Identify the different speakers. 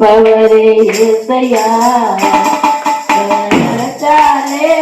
Speaker 1: పవరే చాలే